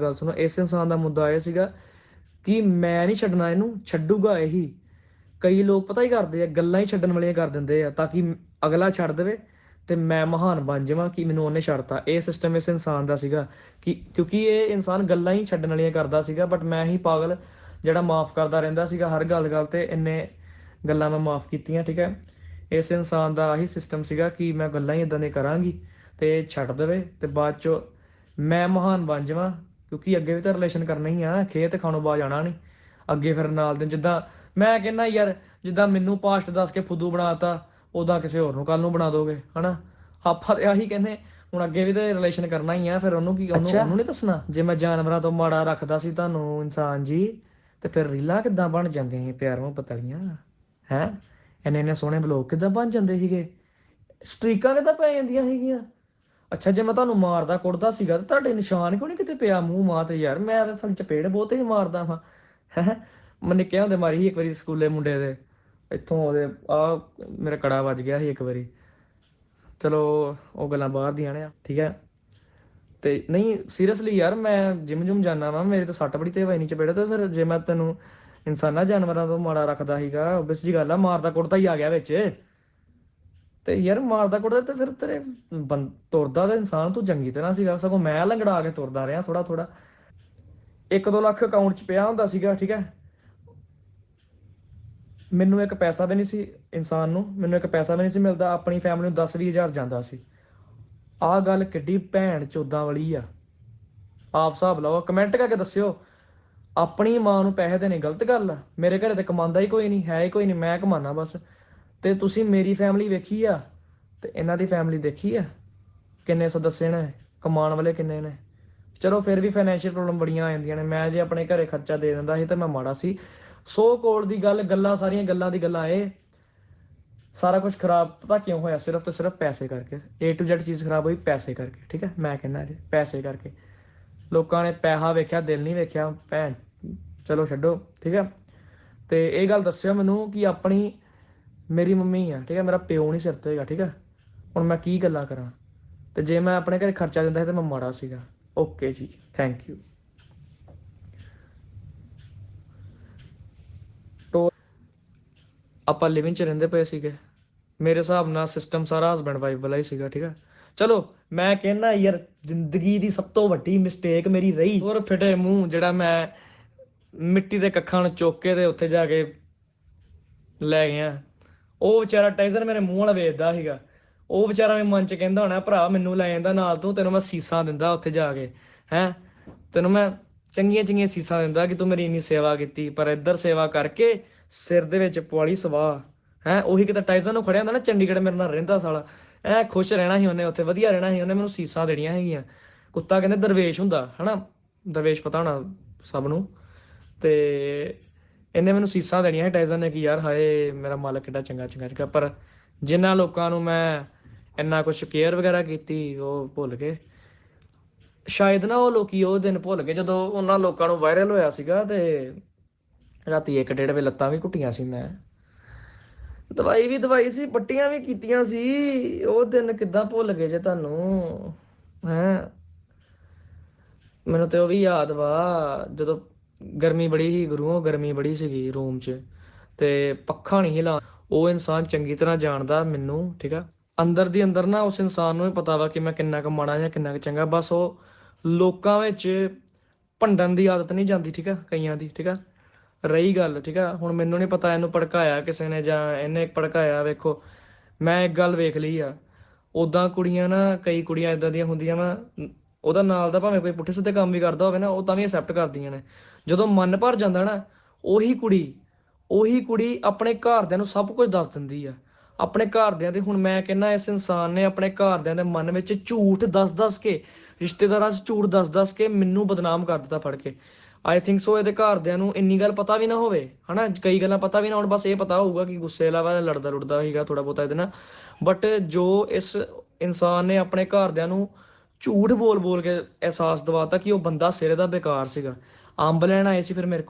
ਗੱਲ ਸੁਣੋ, ਇਸ ਇਨਸਾਨ ਦਾ ਮੁੱਦਾ ਇਹ ਸੀਗਾ ਕਿ ਮੈਂ ਨਹੀਂ ਛੱਡਣਾ ਇਹਨੂੰ, ਛੱਡੂਗਾ ਇਹੀ। ਕਈ ਲੋਕ ਪਤਾ ਹੀ ਕਰਦੇ ਆ, ਗੱਲਾਂ ਹੀ ਛੱਡਣ ਵਾਲੀਆਂ ਕਰ ਦਿੰਦੇ ਆ ਤਾਂ ਕਿ ਅਗਲਾ ਛੱਡ ਦੇਵੇ ਤੇ ਮੈਂ ਮਹਾਨ ਬਣ ਜਾਵਾਂ ਕਿ ਮੈਨੂੰ ਉਹਨੇ ਛੱਡਤਾ। ਇਹ ਸਿਸਟਮ ਇਸ ਇਨਸਾਨ ਦਾ ਸੀਗਾ ਕਿ ਕਿਉਂਕਿ ਇਹ ਇਨਸਾਨ ਗੱਲਾਂ ਹੀ ਛੱਡਣ ਵਾਲੀਆਂ ਕਰਦਾ ਸੀਗਾ ਬਟ ਮੈਂ ਹੀ ਪਾਗਲ ਜਿਹੜਾ ਮਾਫ ਕਰਦਾ ਰਹਿੰਦਾ ਸੀਗਾ ਹਰ ਗੱਲ ਗੱਲ ਤੇ ਇੰਨੇ ਗੱਲਾਂ ਮੈਂ ਮਾਫ ਕੀਤੀਆਂ, ਠੀਕ ਹੈ? ਇਸ ਇਨਸਾਨ ਦਾ ਆਹੀ ਸਿਸਟਮ ਸੀਗਾ ਕਿ ਮੈਂ ਗੱਲਾਂ ਹੀ ਇਦਾਂ ਦੇ ਕਰਾਂਗੀ ਤੇ ਛੱਡ ਦੇਵੇ ਤੇ ਬਾਅਦ ਚ ਮੈਂ ਮਹਾਨ ਬਣ ਜਾਵਾਂ ਕਿਉਂਕਿ ਅੱਗੇ ਵੀ ਤਾਂ ਰਿਲੇਸ਼ਨ ਕਰਨਾ ਹੀ ਆ ਖੇਤ ਖਾਣੋਂ ਬਾਜ ਜਾਣਾ ਨਹੀਂ ਅੱਗੇ ਫਿਰ ਨਾਲ ਦੇ ਜਿੱਦਾਂ ਮੈਂ ਕਹਿੰਦਾ ਯਾਰ ਜਿੱਦਾਂ ਮੈਨੂੰ ਪਾਸਟ ਦੱਸ ਕੇ ਫੁੱਦੂ ਬਣਾਤਾ ਉਦਾਂ ਕਿਸੇ ਹੋਰ ਨੂੰ ਕੱਲ ਨੂੰ ਬਣਾ ਦੋਗੇ ਹਨਾ? ਆਪਾਂ ਤੇ ਆਹੀ ਕਹਿੰਦੇ ਹੁਣ ਅੱਗੇ ਵੀ ਤਾਂ ਰਿਲੇਸ਼ਨ ਕਰਨਾ ਹੀ ਆ ਫਿਰ ਉਹਨੂੰ ਕੀ ਉਹਨੂੰ ਉਹਨੂੰ ਨਹੀਂ ਦੱਸਣਾ? ਜੇ ਮੈਂ ਜਾਨਵਰਾਂ ਤੋਂ ਮਾੜਾ ਰੱਖਦਾ ਸੀ ਤੁਹਾਨੂੰ ਇਨਸਾਨ ਜੀ ਤੇ ਫਿਰ ਰੀਲਾਂ ਕਿੱਦਾਂ ਬਣ ਜਾਂਦੀਆਂ ਸੀ ਪਿਆਰ ਮੁਹੱਬਤ ਵਾਲੀਆਂ ਹੈ? ਇੰਨੇ ਇੰਨੇ ਸੋਹਣੇ ਬਲੌਗ ਕਿੱਦਾਂ ਬਣ ਜਾਂਦੇ ਸੀਗੇ? ਸਟ੍ਰੀਕਾਂ ਕਿੱਦਾਂ ਪੈ ਜਾਂਦੀਆਂ ਸੀਗੀਆਂ? ਅੱਛਾ, ਜੇ ਮੈਂ ਤੁਹਾਨੂੰ ਮਾਰਦਾ, ਕੁੱਟਦਾ ਸੀਗਾ, ਤੇ ਤੁਹਾਡੇ ਨਿਸ਼ਾਨ ਕਿਉਂ ਨਹੀਂ ਕਿਤੇ ਪਿਆ ਮੂੰਹ ਮਾਂ ਤੇ ਯਾਰ? ਮੈਂ ਤਾਂ ਸਾਨੂੰ ਚਪੇੜ ਬਹੁਤੇ ਹੀ ਮਾਰਦਾ ਹਾਂ, ਹੈ? ਮੈਂ ਨਿੱਕੇ ਹੁੰਦੇ ਮਾਰੀ ਸੀ ਇੱਕ ਵਾਰੀ ਸਕੂਲੇ ਮੁੰਡੇ ਦੇ। ਇੱਥੋਂ ਉਹਦੇ, ਆ ਮੇਰਾ ਕੜਾ ਵੱਜ ਗਿਆ ਸੀ ਇੱਕ ਵਾਰੀ। ਚਲੋ, ਉਹ ਗੱਲਾਂ ਬਾਹਰ ਦੀਆਂ ਨੇ ਠੀਕ ਹੈ? ਤੇ ਨਹੀਂ, ਸੀਰੀਅਸਲੀ ਯਾਰ, ਮੈਂ ਜਿਮ ਜੁਮ ਜਾਣਾ ਵਾ, ਮੇਰੇ ਤੋਂ ਸੱਟ ਬੜੀ ਤੇ ਵਈ ਨਹੀਂ ਚਪੇੜਾ ਤੇ, ਫਿਰ ਜੇ ਮੈਂ ਤੈਨੂੰ ਇਨਸਾਨਾਂ ਜਾਨਵਰਾਂ ਤੋਂ ਮਾੜਾ ਰੱਖਦਾ ਸੀਗਾ obvious ਜੀ ਗੱਲ ਆ, ਮਾਰਦਾ ਕੁੱਟਦਾ ਹੀ ਆ ਗਿਆ ਵਿੱਚ। ਤੇ ਯਾਰ ਮਾਰਦਾ ਕੁੱਟਦਾ ਤੇ ਫਿਰ ਤੇਰੇ ਬੰ- ਤੁਰਦਾ ਤਾਂ ਇਨਸਾਨ ਤੂੰ ਚੰਗੀ ਤਰ੍ਹਾਂ ਸੀਗਾ, ਸਗੋਂ ਮੈਂ ਲੰਗੜਾ ਕੇ ਤੁਰਦਾ ਰਿਹਾ ਥੋੜਾ ਥੋੜਾ 1-2 ਲੱਖ ਅਕਾਊਂਟ 'ਚ ਪਿਆ ਹੁੰਦਾ ਸੀਗਾ, ਠੀਕ ਹੈ? ਮੈਨੂੰ ਇੱਕ ਪੈਸਾ ਵੀ ਨਹੀਂ ਸੀ ਇਨਸਾਨ ਨੂੰ, ਮੈਨੂੰ ਇੱਕ ਪੈਸਾ ਵੀ ਨਹੀਂ ਸੀ ਮਿਲਦਾ, ਆਪਣੀ ਫੈਮਿਲੀ ਨੂੰ 10 ਹਜ਼ਾਰ ਜਾਂਦਾ ਸੀ। ਆਹ ਗੱਲ ਕਿੱਡੀ ਭੈਣ ਚੋਦਾਂ ਵਾਲੀ ਆ। ਆਪ ਹਿਸਾਬ ਲਾਓ ਕਮੈਂਟ ਕਰਕੇ ਦੱਸਿਓ, ਆਪਣੀ ਮਾਂ ਨੂੰ ਪੈਸੇ ਦੇਣੇ ਗਲਤ ਗੱਲ ਆ? ਮੇਰੇ ਘਰੇ ਤੇ ਕਮਾਉਂਦਾ ਹੀ ਕੋਈ ਨਹੀਂ, ਹੈ ਹੀ ਕੋਈ ਨਹੀਂ, ਮੈਂ ਕਮਾਨਾ ਬਸ। ਤੇ ਤੁਸੀਂ ਮੇਰੀ ਫੈਮਿਲੀ ਵੇਖੀ ਆ ਤੇ ਇਹਨਾਂ ਦੀ ਫੈਮਿਲੀ ਦੇਖੀ ਆ? ਕਿੰਨੇ ਸਦੱਸੇ ਨੇ, ਕਮਾਉਣ ਵਾਲੇ ਕਿੰਨੇ ਨੇ? ਚਲੋ ਫਿਰ ਵੀ ਫਾਈਨੈਂਸ਼ੀਅਲ ਪ੍ਰੋਬਲਮ ਬੜੀਆਂ ਆ ਜਾਂਦੀਆਂ ਨੇ। ਮੈਂ ਜੇ ਆਪਣੇ ਘਰੇ ਖਰਚਾ ਦੇ ਦਿੰਦਾ ਸੀ ਤਾਂ ਮੈਂ ਮਾੜਾ ਸੀ। ਸੋ ਕੋਲ ਦੀ ਗੱਲ, ਗੱਲਾਂ, ਸਾਰੀਆਂ ਗੱਲਾਂ ਦੀ ਗੱਲਾਂ ਇਹ। ਸਾਰਾ ਕੁਝ ਖਰਾਬ ਪਤਾ ਕਿਉਂ ਹੋਇਆ? ਸਿਰਫ ਤੇ ਸਿਰਫ ਪੈਸੇ ਕਰਕੇ। A to Z ਚੀਜ਼ ਖਰਾਬ ਹੋਈ ਪੈਸੇ ਕਰਕੇ, ਠੀਕ ਹੈ? ਮੈਂ ਕਹਿੰਦਾ ਜੀ, ਪੈਸੇ ਕਰਕੇ। ਲੋਕਾਂ ਨੇ ਪੈਸਾ ਵੇਖਿਆ, ਦਿਲ ਨਹੀਂ ਵੇਖਿਆ, ਭੈਣ, ਚਲੋ ਛੱਡੋ, ਠੀਕ ਹੈ? ਤੇ ਇਹ ਗੱਲ ਦੱਸਿਓ ਮੈਨੂੰ ਕਿ ਆਪਣੀ ਮੇਰੀ ਮੰਮੀ ਆ, ਠੀਕ ਹੈ ਮੇਰਾ ਪਿਓ ਨਹੀਂ ਸਿਰ ਤੇ ਹੈਗਾ, ਠੀਕ ਹੈ ਹੁਣ ਮੈਂ ਕੀ ਗੱਲਾਂ ਕਰਾਂ? ਤੇ ਜੇ ਮੈਂ ਆਪਣੇ ਘਰੇ ਖਰਚਾ ਦਿੰਦਾ ਸੀ ਤਾਂ ਮੈਂ ਮਾੜਾ ਸੀਗਾ। ਓਕੇ ਜੀ ਥੈਂਕ ਯੂ ਤੋ ਆਪਾਂ ਲਿਵਿੰਗ ਚ ਰਹਿੰਦੇ ਪਏ ਸੀਗੇ। ਮੇਰੇ ਹਿਸਾਬ ਨਾਲ ਸਿਸਟਮ ਸਾਰਾ ਹਸਬੈਂਡ ਵਾਈਫ ਵਾਲਾ ਹੀ ਸੀਗਾ, ਠੀਕ ਹੈ ਚਲੋ, ਮੈਂ ਕਹਿੰਦਾ ਯਾਰ, ਜ਼ਿੰਦਗੀ ਦੀ ਸਭ ਤੋਂ ਵੱਡੀ ਮਿਸਟੇਕ ਮੇਰੀ ਰਹੀ। ਹੋਰ ਫਿਟੇ ਮੂੰਹ, ਜਿਹੜਾ ਮੈਂ ਮਿੱਟੀ ਦੇ ਕੱਖਾਂ ਨੂੰ ਚੁੱਕ ਤੇ ਉੱਥੇ ਜਾ ਕੇ ਲੈ ਗਿਆ। ਉਹ ਵਿਚਾਰਾ ਟਾਈਜ਼ਰ ਮੇਰੇ ਮੂੰਹ ਵਾਲਾ ਵੇਚਦਾ ਸੀਗਾ। ਉਹ ਵਿਚਾਰਾ ਮੇਰੇ ਮਨ ਚ ਕਹਿੰਦਾ ਹੋਣਾ, ਭਰਾ ਮੈਨੂੰ ਲੈ ਜਾਂਦਾ ਨਾਲ ਤੂੰ, ਤੈਨੂੰ ਮੈਂ ਸੀਸਾਂ ਦਿੰਦਾ ਉੱਥੇ ਜਾ ਕੇ, ਹੈ? ਤੈਨੂੰ ਮੈਂ ਚੰਗੀਆਂ ਚੰਗੀਆਂ ਸੀਸਾਂ ਦਿੰਦਾ ਕਿ ਤੂੰ ਮੇਰੀ ਇੰਨੀ ਸੇਵਾ ਕੀਤੀ, ਪਰ ਇੱਧਰ ਸੇਵਾ ਕਰਕੇ ਸਿਰ ਦੇ ਵਿੱਚ ਪੁਆਲੀ ਸਵਾਹ ਹੈ? ਉਹੀ ਕਿਤੇ ਟਾਈਜ਼ਰ ਨੂੰ ਖੜਿਆ ਹੁੰਦਾ ਨਾ, ਚੰਡੀਗੜ੍ਹ ਮੇਰੇ ਨਾਲ ਰਹਿੰਦਾ ਸਾਲਾ। ਐ ਖੁਸ਼ ਰਹਿਣਾ ਸੀ ਉਹਨੇ ਉੱਥੇ, ਵਧੀਆ ਰਹਿਣਾ ਸੀ ਉਹਨੇ, ਮੈਨੂੰ ਸੀਸਾਂ ਦੇਣੀਆਂ ਹੈਗੀਆਂ ਕੁੱਤਾ ਕਹਿੰਦੇ ਦਰਵੇਸ਼ ਹੁੰਦਾ, ਹਨਾ? ਦਰਵੇਸ਼ ਪਤਾ ਹੋਣਾ ਸਭ ਨੂੰ। ਤੇ ਇਹਨੇ ਮੈਨੂੰ ਸੀਸਾਂ ਦੇਣੀਆਂ ਸੀ ਟਾਈਜ਼ਨ ਨੇ ਕਿ ਯਾਰ ਹਾਏ, ਮੇਰਾ ਮਾਲਕ ਕਿੱਡਾ ਚੰਗਾ ਚੰਗਾ ਚੰਗਾ। ਪਰ ਜਿਨ੍ਹਾਂ ਲੋਕਾਂ ਨੂੰ ਮੈਂ ਇੰਨਾ ਕੁਝ ਕੇਅਰ ਵਗੈਰਾ ਕੀਤੀ, ਉਹ ਭੁੱਲ ਗਏ। ਸ਼ਾਇਦ ਨਾ ਉਹ ਲੋਕੀ ਉਹ ਦਿਨ ਭੁੱਲ ਗਏ, ਜਦੋਂ ਉਹਨਾਂ ਲੋਕਾਂ ਨੂੰ ਵਾਇਰਲ ਹੋਇਆ ਸੀਗਾ ਤੇ ਰਾਤੀ 1:30 ਵਜੇ ਲੱਤਾਂ ਵੀ ਘੁੱਟੀਆਂ ਸੀ ਮੈਂ। ਦਵਾਈ ਵੀ ਦਵਾਈ ਸੀ, ਪੱਟੀਆਂ ਵੀ ਕੀਤੀਆਂ ਸੀ, ਉਹ ਦਿਨ ਕਿੱਦਾਂ ਭੁੱਲ ਗਏ ਜੇ ਤੁਹਾਨੂੰ, ਹੈ। ਮੈਨੂੰ ਤੇ ਉਹ ਵੀ ਯਾਦ ਵਾ, ਜਦੋਂ ਗਰਮੀ ਬੜੀ ਸੀ ਗੁਰੂਓ, ਗਰਮੀ ਬੜੀ ਸੀਗੀ ਰੂਮ 'ਚ ਤੇ ਪੱਖਾ ਨਹੀਂ ਹਿਲਾ। ਉਹ ਇਨਸਾਨ ਚੰਗੀ ਤਰ੍ਹਾਂ ਜਾਣਦਾ ਮੈਨੂੰ, ਠੀਕ ਆ? ਅੰਦਰ ਦੀ ਅੰਦਰ ਨਾ ਉਸ ਇਨਸਾਨ ਨੂੰ ਵੀ ਪਤਾ ਵਾ ਕਿ ਮੈਂ ਕਿੰਨਾ ਕੁ ਮਾੜਾ ਜਾਂ ਕਿੰਨਾ ਕੁ ਚੰਗਾ। ਬਸ ਉਹ ਲੋਕਾਂ ਵਿੱਚ ਭੰਡਣ ਦੀ ਆਦਤ ਨਹੀਂ ਜਾਂਦੀ, ਠੀਕ ਆ? ਕਈਆਂ ਦੀ, ਠੀਕ ਆ? ਰਹੀ ਗੱਲ, ਠੀਕ ਆ? ਹੁਣ ਮੈਨੂੰ ਨਹੀਂ ਪਤਾ ਇਹਨੂੰ ਭੜਕਾਇਆ ਕਿਸੇ ਨੇ ਜਾਂ ਇਹਨੇ ਭੜਕਾਇਆ, ਵੇਖੋ। ਮੈਂ ਇੱਕ ਗੱਲ ਵੇਖ ਲਈ ਆ। ਉਦਾਂ ਕੁੜੀਆਂ ਨਾ, ਕਈ ਕੁੜੀਆਂ ਇਦਾਂ ਦੀਆਂ ਹੁੰਦੀਆਂ ਵਾ ਉਹਦਾ ਨਾਲ ਦਾ ਭਾਵੇਂ ਕੋਈ ਪੁੱਠੇ ਸਿੱਧੇ ਕੰਮ ਵੀ ਕਰਦਾ ਹੋਵੇ ਨਾ, ਉਹ ਤਾਂ ਵੀ ਐਕਸੈਪਟ ਕਰਦੀਆਂ ਨੇ। ਜਦੋਂ ਮਨ ਭਰ ਜਾਂਦਾ ਨਾ, ਉਹੀ ਕੁੜੀ ਉਹੀ ਕੁੜੀ ਆਪਣੇ ਘਰਦਿਆਂ ਨੂੰ ਸਭ ਕੁਝ ਦੱਸ ਦਿੰਦੀ ਆ। ਆਪਣੇ ਘਰਦਿਆਂ ਦੇ, ਹੁਣ ਮੈਂ ਕਹਿੰਦਾ ਇਸ ਇਨਸਾਨ ਨੇ ਆਪਣੇ ਘਰਦਿਆਂ ਦੇ ਮਨ ਵਿੱਚ ਝੂਠ ਦੱਸ-ਦੱਸ ਕੇ, ਰਿਸ਼ਤੇਦਾਰਾਂ 'ਚ ਝੂਠ ਦੱਸ-ਦੱਸ ਕੇ ਮੈਨੂੰ ਬਦਨਾਮ ਕਰ ਦਿੱਤਾ ਫੜ ਕੇ। ਆਈ ਥਿੰਕ ਸੋ ਇਹਦੇ ਘਰਦਿਆਂ ਨੂੰ ਇੰਨੀ ਗੱਲ ਪਤਾ ਵੀ ਨਾ ਹੋਵੇ, ਹਨਾ? ਕਈ ਗੱਲਾਂ ਪਤਾ ਵੀ ਨਾ ਹੋਣ, ਬਸ ਇਹ ਪਤਾ ਹੋਊਗਾ ਕਿ ਗੁੱਸੇ ਵਾਲਾ ਲੜਦਾ ਲੁੜਦਾ ਸੀਗਾ ਥੋੜਾ ਬਹੁਤਾ ਇਹਦੇ ਨਾਲ। ਬਟ ਜੋ ਇਸ ਇਨਸਾਨ ਨੇ ਆਪਣੇ ਘਰਦਿਆਂ ਨੂੰ ਝੂਠ ਬੋਲ ਬੋਲ ਕੇ ਅਹਿਸਾਸ ਦਿਵਾਤਾ ਕਿ ਉਹ ਬੰਦਾ ਸਿਰੇ ਦਾ ਬੇਕਾਰ ਸੀਗਾ। ਅੰਬ ਲੈਣ ਆਏ ਸੀ ਫਿਰ ਮੇਰੇ ਕੋਲ